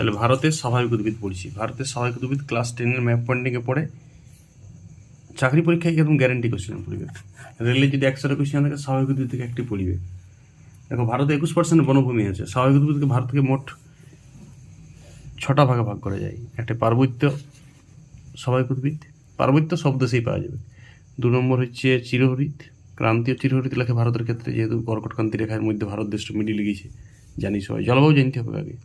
তাহলে ভারতের স্বাভাবিক উদ্ভিদ পড়ছি। ভারতের স্বাভাবিক উদ্ভিদ ক্লাস টেনের ম্যাপ পয়েন্টিংয়ে পড়ে, চাকরি পরীক্ষায় একদম গ্যারেন্টি কোশ্চেন পড়বে। রেলে যদি একশোটা কোশ্চেন থাকে, স্বাভাবিক উদ্ভিদ থেকে একটি পড়বে। দেখো, ভারতে একুশ পার্সেন্ট বনভূমি আছে। স্বাভাবিক উদ্ভিদকে ভারতকে মোট ছটা ভাগে ভাগ করা যায়। একটা পার্বত্য স্বাভাবিক উদ্ভিদ, পার্বত্য সব দেশেই পাওয়া যাবে। দু নম্বর হচ্ছে চিরহরিত ক্রান্তীয় চিরহরিত লেখে ভারতের ক্ষেত্রে যেহেতু কর্কটক্রান্তি রেখার মধ্যে ভারত দেশটা মিডিল গিয়েছে, জানি সবাই। জলবায়ু জানতে হবে আগে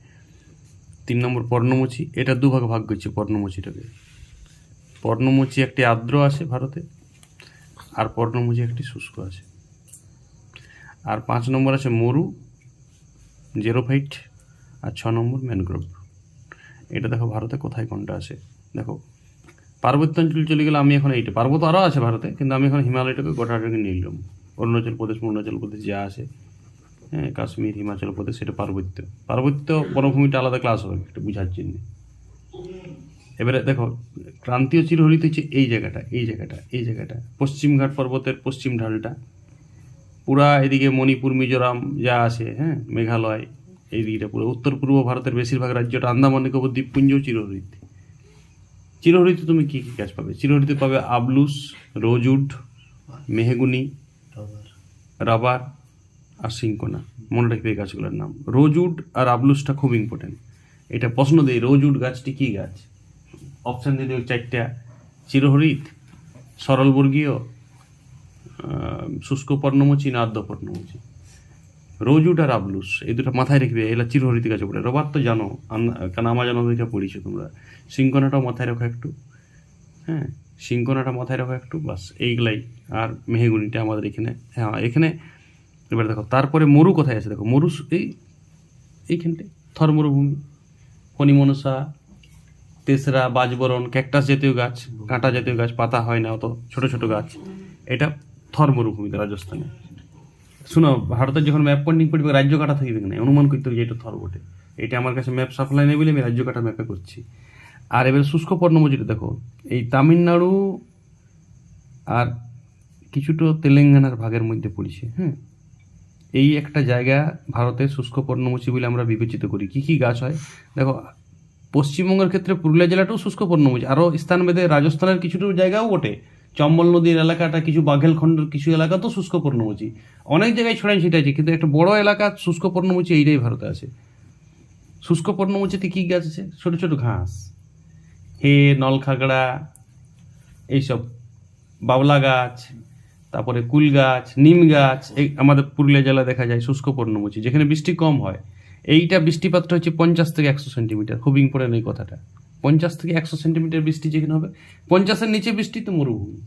নম্বর পর্ণমোচী, এটা দুভাগে ভাগ করছে পর্ণমোচীটাকে। পর্ণমোচী একটি আর্দ্র আছে ভারতে, আর পর্ণমোচী একটি শুষ্ক আছে। আর পাঁচ নম্বর আছে মরু, জেরোফাইট, আর ছ নম্বর ম্যানগ্রোভ। এটা দেখো ভারতে কোথায় কোনটা আছে। দেখো পার্বত্য অঞ্চল চলে গেলে আমি এখন এইটা, পার্বত্য আরও আছে ভারতে, কিন্তু আমি এখন হিমালয়টাকে গোটাটাকে নিলাম। অরুণাচল প্রদেশ অরুণাচল প্রদেশ যা আছে। হ্যাঁ কাশ্মীর হিমাচল প্রদেশ সেটা পার্বত্য। পার্বত্য বনভূমিটা আলাদা ক্লাস হবে একটু বোঝার জন্য। এবারে দেখো ক্রান্তীয় চিরহরিত হচ্ছে এই জায়গাটা এই জায়গাটা এই জায়গাটা। পশ্চিমঘাট পর্বতের পশ্চিম ঢালটা। পুরা এদিকে মণিপুর মিজোরাম যা আছে হ্যাঁ মেঘালয় এই দিকটা পুরো। উত্তর পূর্ব ভারতের বেশিরভাগ রাজ্যটা আন্দামান নিকোবর দ্বীপপুঞ্জ চিরহরিত। চিরহরিতে তুমি কী কী গাছ পাবে? চিরহরিতে পাবে আবলুস রোজউড মেহগুনি রাবার আর সিঙ্কোনা, মনে রাখবে এই গাছগুলোর নাম। রোজউড আর আবলুসটা খুব ইম্পর্টেন্ট এটা প্রশ্ন দেই, রোজউড গাছটি কী গাছ? অপশান দিয়ে দেবে চারটা। চিরহরিত সরলবর্গীয় শুষ্ক পর্ণমোচী না আদ্য পর্ণমোচী। রোজউড আর আবলুস, এই দুটো মাথায় রাখবে এগুলা চিরহরিত গাছে পড়ে। রবার তো জানো কারণ আমার জানো ওইটা পড়িছো তোমরা। সিঙ্কনাটাও মাথায় রাখো একটু। হ্যাঁ সিঙ্কোনাটা মাথায় রাখো একটু বাস এইগুলাই। আর মেহেগুনিটা আমাদের এখানে হ্যাঁ এখানে এবার দেখো তারপরে মরু কোথায় আছে? দেখো মরু এই এইখানটায় থর মরুভূমি ফণিমনসা তেসরা বাজবরণ ক্যাকটাস জাতীয় গাছ কাঁটা জাতীয় গাছ পাতা হয় না অত ছোট ছোট গাছ। এটা থর মরুভূমিতে রাজস্থানে। শুনো ভারতের যখন ম্যাপ পয়েন্টিং করবে রাজ্য কাটা থাকবে না অনুমান করতে হবে যে এটা থর বটে। এটা আমার কাছে ম্যাপ সাপ্লাই নেই বলে আমি রাজ্য কাটা ম্যাপে করছি। আর এবার শুষ্ক পর্ণমোচীটা দেখো এই তামিলনাড়ু আর কিছুটা তেলেঙ্গানার ভাগের মধ্যে পড়েছে হ্যাঁ এই একটা জায়গা ভারতের শুষ্ক পর্ণমোচী বলে আমরা বিবেচিত করি। কি কি গাছ হয়? দেখো, পশ্চিমবঙ্গের ক্ষেত্রে পুরুলিয়া জেলাটাও শুষ্ক পর্ণমোচী। আরও স্থানভেদে রাজস্থানের কিছুটা জায়গাও বটে। চম্বল নদীর এলাকাটা, কিছু বাঘেলখণ্ডের কিছু এলাকা তো শুষ্ক পর্ণমোচী। অনেক জায়গায় ছড়াই ছিটাইছে, কিন্তু একটা বড় এলাকা শুষ্ক পর্ণমোচী এইটাই ভারতে আছে। শুষ্ক পর্ণমোচীতে কী গাছ আছে? ছোটো ছোটো ঘাস, হে, নলখাগড়া, এইসব বাবলা গাছ তারপরে কুল গাছ নিম গাছ এই আমাদের পুরুলিয়া জেলা দেখা যায়, শুষ্ক পর্ণমোচী, যেখানে বৃষ্টি কম হয়। এইটা বৃষ্টিপাতটা হচ্ছে পঞ্চাশ থেকে একশো সেন্টিমিটার, খুব ইম্পর্টেন্ট এই কথাটা। পঞ্চাশ থেকে একশো সেন্টিমিটার বৃষ্টি যেখানে হবে, পঞ্চাশের নিচে বৃষ্টি তো মরুভূমি।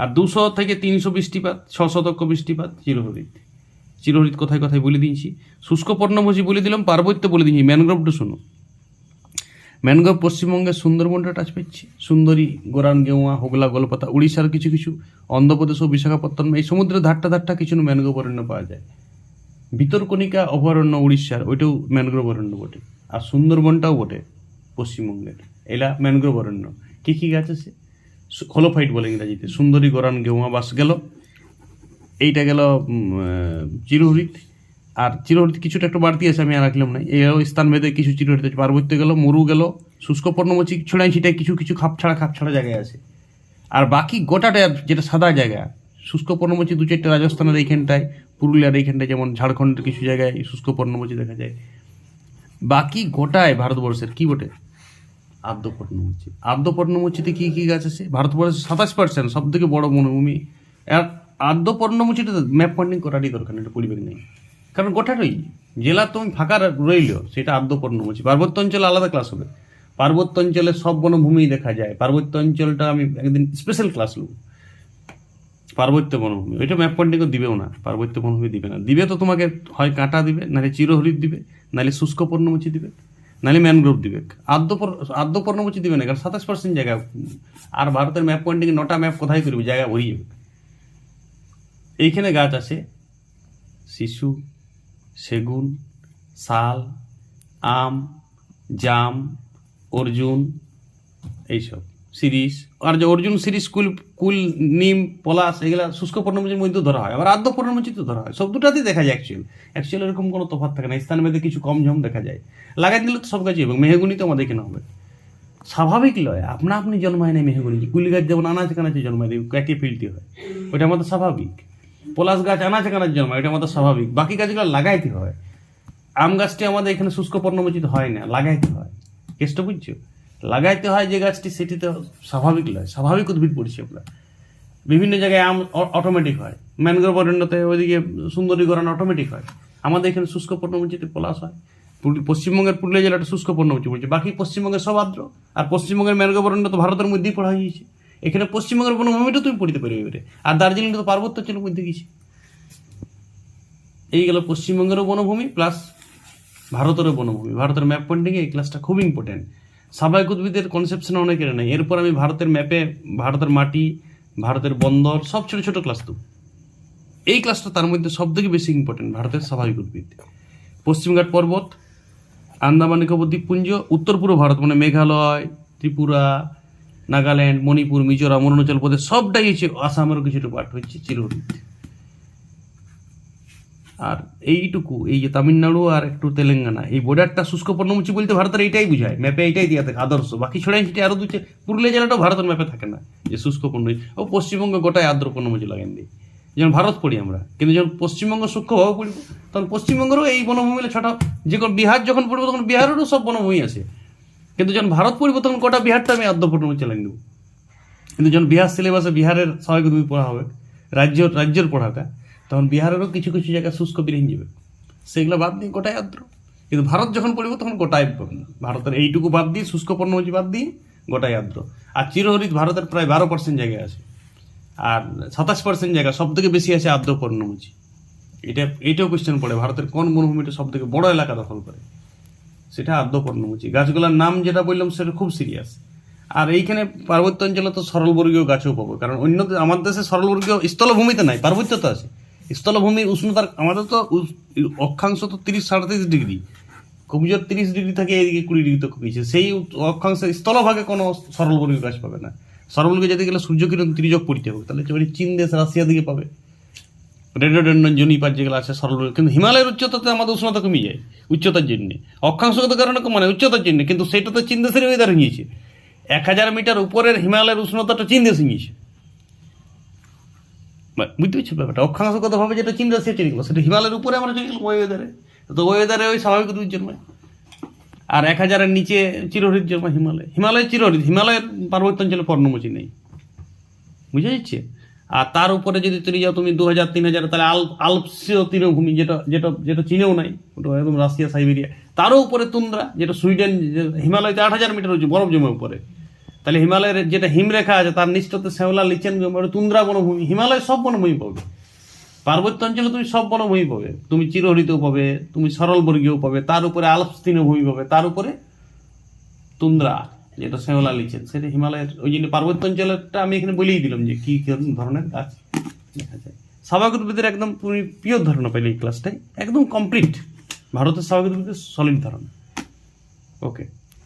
আর দুশো থেকে তিনশো বৃষ্টিপাত ছ শতক বৃষ্টিপাত, চিরহরিত। চিরহরিত কথায় কথায় বলে দিয়েছি। শুষ্ক পর্ণমোচী বলে দিলাম, পার্বত্য বলে দিয়েছি ম্যানগ্রোভটা শুনো। ম্যানগ্রোভ পশ্চিমবঙ্গের সুন্দরবনটা টাচ পাচ্ছি সুন্দরী, গোরান গেওয়া হোগলা, গোলপাতা, উড়িষ্যার কিছু কিছু, অন্ধ্রপ্রদেশ ও বিশাখাপত্তনম, এই সমুদ্রের ধারটা ধারটা কিছু ম্যানগ্রোভ অরণ্য পাওয়া যায়। ভিতরকণিকা অভয়ারণ্য উড়িষ্যার, ওইটাও ম্যানগ্রোভ অরণ্য বটে। আর সুন্দরবনটাও বটে পশ্চিমবঙ্গের। এলা ম্যানগ্রোভ অরণ্য কী কী গাছ আছে? হলোফাইট বলে ইংরাজিতে। সুন্দরী, গোরান গেওয়া বাস গেল। এইটা গেল চিরহরিত। আর চিরহরিত কিছুটা একটু বাড়তি আছে আমি আর রাখলাম না এও স্থান ভেদে কিছু চিরহরিত আছে। পার্বত্য গেল মরু গেল শুষ্ক পর্ণমোচী ছড়াই ছিটাই কিছু কিছু খাপ ছাড়া খাপ ছাড়া জায়গায় আছে। আর বাকি গোটাটা যেটা সাদা জায়গা শুষ্ক পর্ণমোচী দু চারটে রাজস্থানের এইখানটায় পুরুলিয়ার এইখানটায় যেমন ঝাড়খণ্ডের কিছু জায়গায় শুষ্ক পর্ণমোচী দেখা যায়। বাকি গোটায় ভারতবর্ষের কি বটে? আদ্য পর্ণমোচী। আদ্য পর্ণমোচীতে কি কি গাছ আছে? ভারতবর্ষের সাতাশ পার্সেন্ট সব থেকে বড় বনভূমি আর আদ্য পর্ণমোচীটা ম্যাপ পয়েন্টিং করারই দরকার এটা পরিবেশ নেই। কারণ গোটাটাই জেলা তুমি ফাঁকা রইল, সেটা আদ্য পর্ণমোচী পার্বত্য অঞ্চলে আলাদা ক্লাস হবে। পার্বত্য অঞ্চলে সব বনভূমি দেখা যায়। পার্বত্য অঞ্চলটা আমি একদিন স্পেশাল ক্লাস নেব। পার্বত্য বনভূমি, ওইটা ম্যাপ পয়েন্টিংও দিবেও না, পার্বত্য বনভূমি দিবে না। দিবে তো তোমাকে, হয় কাঁটা দিবে, নাহলে চিরহরিত দিবে, নাহলে শুষ্ক পর্ণমোচী দিবে, নাহলে ম্যানগ্রোভ দিবে। আদ্য পর- আদ্য পর্ণমোচী দিবে না, কারণ সাতাশ পার্সেন্ট জায়গা, আর ভারতের ম্যাপ পয়েন্টিং নটা ম্যাপ কোথায় করবে? জায়গা ভরিয়ে যাবে এইখানে গাছ আছে, শিশু সেগুন, শাল, আম, জাম, অর্জুন এইসব সিরিজ আর যে অর্জুন সিরিজ কুল কুল, নিম, পলাশ, এগুলা শুষ্ক পর্ণমোচীর মধ্যে ধরা হয়। আবার আদ্য পর্ণমোচীতে ধরা হয়। সব দুটাতেই দেখা যায় অ্যাকচুয়াল অ্যাকচুয়াল এরকম কোনো তফাৎ থাকে না। স্থান ভেদে কিছু কম ঝম দেখা যায়। লাগাই দিলে তো সব গাছই এবং মেহগুনি তো আমাদের কেনা হবে। স্বাভাবিক লয়। আপনা আপনি জন্মায় না মেহগুনি কুলি গাছ যেমন আনাচে কানাচে জন্মায় দেয় একই ফিল্ডটি হয়। ওটা আমাদের স্বাভাবিক। পলাশ গাছ আনাচে কানাচে জন্মায় এটা আমাদের স্বাভাবিক। বাকি গাছগুলো লাগাইতে হয়। আম গাছটি আমাদের এখানে শুষ্ক পর্ণমোচিত হয় না, লাগাইতে হয়। কেসটা বুঝছ? লাগাইতে হয় যে গাছটি, সেটি তো স্বাভাবিক লয় স্বাভাবিক উদ্ভিদ পড়ছি আমরা বিভিন্ন জায়গায় আম অটোমেটিক হয়। ম্যানগ্রোভ অরণ্যতে ওইদিকে সুন্দরীকরণ অটোমেটিক হয়। আমাদের এখানে শুষ্ক পর্ণমোচিতে পলাশ হয়। পশ্চিমবঙ্গের পুরুলিয়া জেলাটা শুষ্ক পর্ণমোচী বলছে বাকি পশ্চিমবঙ্গের সব আর্দ্র, আর পশ্চিমবঙ্গের ম্যানগ্রোভ অরণ্য তো ভারতের মধ্যেই পড়া হয়েছে। এখানে পশ্চিমবঙ্গের বনভূমিটা তুমি পড়িতে পারবে এবারে। আর দার্জিলিং তো পার্বত্য অঞ্চলের মধ্যে গেছে। এই গেল পশ্চিমবঙ্গেরও বনভূমি প্লাস ভারতেরও বনভূমি। ভারতের ম্যাপ পয়েন্টিং এই ক্লাসটা খুব ইম্পর্টেন্ট স্বাভাবিক উদ্ভিদের কনসেপশন অনেকের নেই। এরপর আমি ভারতের ম্যাপে ভারতের মাটি, ভারতের বন্দর, সব ছোট ছোট ক্লাস তো এই ক্লাসটা তার মধ্যে সব থেকে বেশি ইম্পর্টেন্ট ভারতের স্বাভাবিক উদ্ভিদ পশ্চিমঘাট পর্বত, আন্দামান নিকোবর দ্বীপপুঞ্জ, উত্তর পূর্ব ভারত মানে মেঘালয়, ত্রিপুরা নাগাল্যান্ড, মণিপুর, মিজোরাম, অরুণাচল প্রদেশ সবটাই হচ্ছে আসামেরও কিছুটা পার্ট হচ্ছে চিরহরিত। আর এইটুকু, এই যে তামিলনাড়ু আর একটু তেলেঙ্গানা, এই বর্ডারটা শুষ্ক পর্ণমোচী বলতে ভারতের এইটাই বুঝায় ম্যাপে এইটাই দেওয়া থাকে, আদর্শ। বাকি ছড়াই সেটি আরও দুটো পুরুলিয়া জেলাটাও ভারতের ম্যাপে থাকে না, যে শুষ্ক ও পশ্চিমবঙ্গ গোটায় আর্দ্র পর্ণমোচী লাগান দিই যেমন ভারত পড়ি আমরা, কিন্তু যখন পশ্চিমবঙ্গ সূক্ষ্মভাবে পড়ব, তখন পশ্চিমবঙ্গেরও এই বনভূমি ছটা যে বিহার যখন পড়ব, তখন বিহারেরও সব বনভূমি আছে। কিন্তু যখন ভারত পড়ব তখন গোটা বিহারটা আমি আদ্য পর্ণমোচী লাগিয়ে দেবো কিন্তু যখন বিহার সিলেবাসে বিহারের স্বাভাবিক উদ্ভিদ পড়া হবে, রাজ্য, রাজ্যের পড়াটা, তখন বিহারেরও কিছু কিছু জায়গায় শুষ্ক বেরিয়ে যাবে। সেগুলো বাদ দিয়ে গোটাই আর্দ্র। কিন্তু ভারত যখন পড়ব তখন গোটাই ভারতের এইটুকু বাদ দিয়ে, শুষ্ক পর্ণমোচী বাদ দিয়ে, গোটাই আর্দ্র। আর চিরহরিত ভারতের প্রায় বারো পার্সেন্ট জায়গায় আছে। আর সাতাশ পার্সেন্ট জায়গা সব থেকে বেশি আছে আর্দ্র পর্ণমোচী এটা এইটাও কোয়েশ্চেন পড়ে। ভারতের কোন বনভূমিটা সব থেকে বড় এলাকা দখল করে? সেটা আদ্য পর্ণমোচী গাছগুলোর নাম যেটা বললাম, সেটা খুব সিরিয়াস আর এইখানে পার্বত্য অঞ্চলে তো সরলবর্গীয় গাছও পাবো। কারণ অন্য আমার দেশে সরলবর্গীয় স্থলভূমিতে নাই, পার্বত্য তো আছে। স্থলভূমির উষ্ণতার, আমাদের তো অক্ষাংশ তো তিরিশ সাড়ে ডিগ্রি। কমজোর তিরিশ ডিগ্রি থাকে, এদিকে কুড়ি ডিগ্রি তো কমিয়েছে সেই অক্ষাংশে স্থলভাগে কোনো সরলবর্গীয় গাছ পাবে না। সরলবর্গীয় যেতে গেলে সূর্যকিরণ তির্যক পড়তে হবে। তাহলে এবারে চীন দেশ, রাশিয়া দিকে পাবে। রেডোডেন্ডন জনিপাত যেগুলো আছে সরল কিন্তু হিমালয়ের উচ্চতাতে আমাদের উষ্ণতা কমে যায়, উচ্চতার জন্যে। অক্ষাংশগত কারণে মানে উচ্চতার জন্য। কিন্তু সেটা তো চীন দেশের ওয়েদার নিয়েছে এক হাজার মিটার উপরের হিমালয়ের উষ্ণতাটা চীন দেশে নিয়েছে বুঝতে পারছ ব্যাপারটা? অক্ষাংশগতভাবে যেটা চীন দেশে চলে সেটা হিমালয়ের উপরে আমরা চলে গেলাম ওয়েদারে তো ওয়েদারে ওই স্বাভাবিক উদ্ভিদ জন্মায় আর এক হাজারের নিচে চিরহরিত জন্মায় হিমালয়। হিমালয় চিরহরিত, হিমালয়ের পার্বত্য অঞ্চলে পর্ণমোচী নেই। বুঝে যাচ্ছে? আর তার উপরে যদি তুমি যাও, তুমি দু হাজার তিন হাজার তাহলে আল আলপসীয় তৃণভূমি যেটা যেটা যেটা চীনেও নাই, ওটা একদম রাশিয়া, সাইবেরিয়া। তারও উপরে তুন্দ্রা, যেটা সুইডেন হিমালয়তে আট হাজার মিটার হচ্ছে বরফ জমে উপরে। তাহলে হিমালয়ের যেটা হিমরেখা আছে, তার নিচটাতে শ্যাওলা, লিচেন তুন্দ্রা বনভূমি, হিমালয় সব বনভূমি পাবে। পার্বত্য অঞ্চলে তুমি সব বনভূমি পাবে। তুমি চিরহরিতও পাবে, তুমি সরলবর্গীয় পাবে, তার উপরে আলপস তৃণভূমি পাবে, তার উপরে তুন্দ্রা। যেটা শ্যাওলা লিচেন সেটা হিমালয়ের ওই জন্য পার্বত্য অঞ্চলেরটা আমি এখানে বলেই দিলাম যে কী কী ধরনের গাছ দেখা যায়। স্বাভাবিক উদ্ভিদের একদম তুমি পিওর ধারণা পাইলে এই ক্লাসটাই একদম কমপ্লিট ভারতের স্বাভাবিক উদ্ভিদের সলিড ধারণা। ওকে